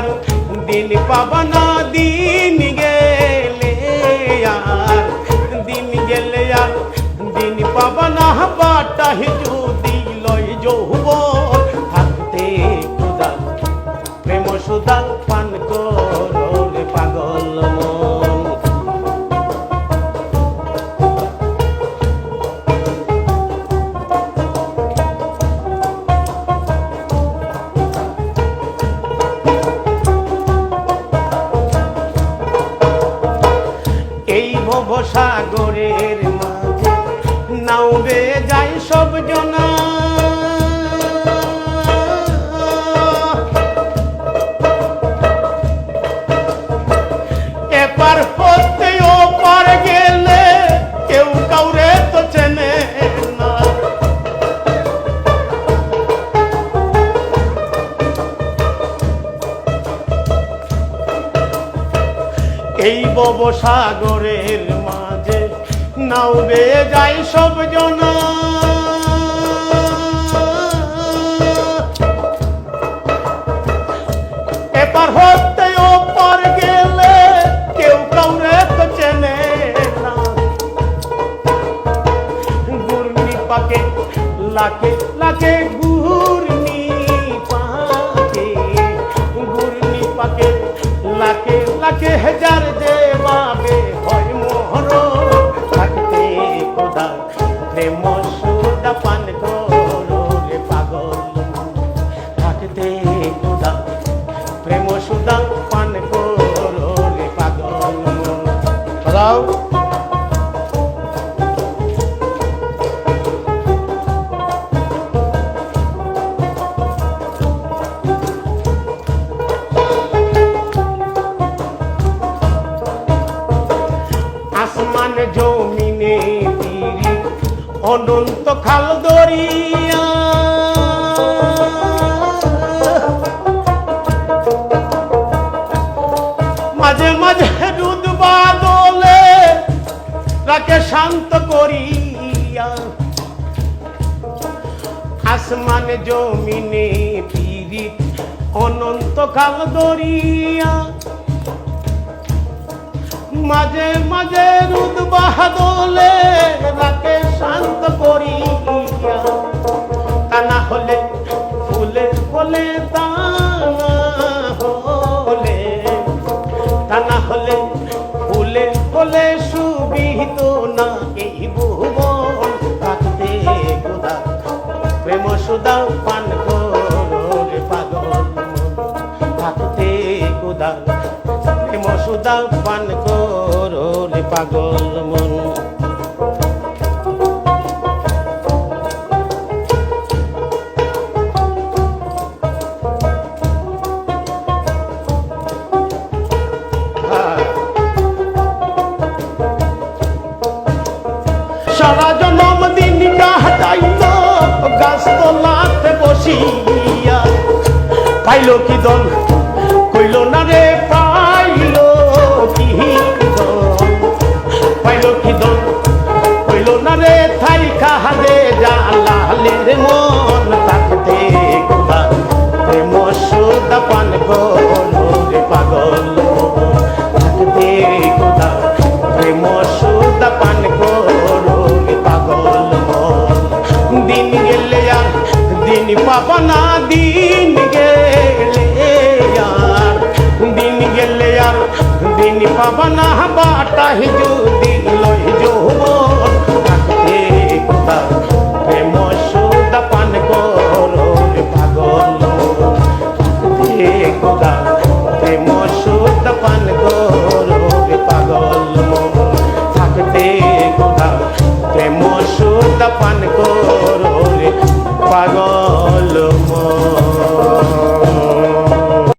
আর দিন পাবা না দিন গেলে আর দিন গেলে আর দিন পাবা না বাটাহি যদি লয় যৌব থাকতে খুদা প্রেম এই মাঝে। নাও বে যাই সব জনা। এই ববসাগরের মাঝে নাও বেয়ে যায় সব জনা। এপার হতে ওপার গেলে কেউ কাউরে তো চেনে না। গুরনি পাকে লাকে লাকে আসমান জমিনে তীরে অনন্ত খাল দরিয়া মাঝে মাঝে রুদ বাদলে রাকে শান্ত করিয়া। আসমান জমিনে পীড়ি অনন্ত কাল দরিয়া মাঝে মাঝে রুদ বাহাদলে রাকে শান্ত করিয়া তা না হলে ফুলে ফলে তা হলে। তা না হলে ফুলে ফলে সুবিহিত না এই ভুবন থাকতে গোদা। প্রেম সুদা পান করে পাগল। থাকতে গোদা। প্রেম সুদা পান করে পাগল মন। সারা জনম দিন কাটাইল গাছ তলাতে বসিয়া। পাইল কি দল? দিন পাবা না দিন গেলে আর দিন গেলে আর দিন পাবা না বাটাহি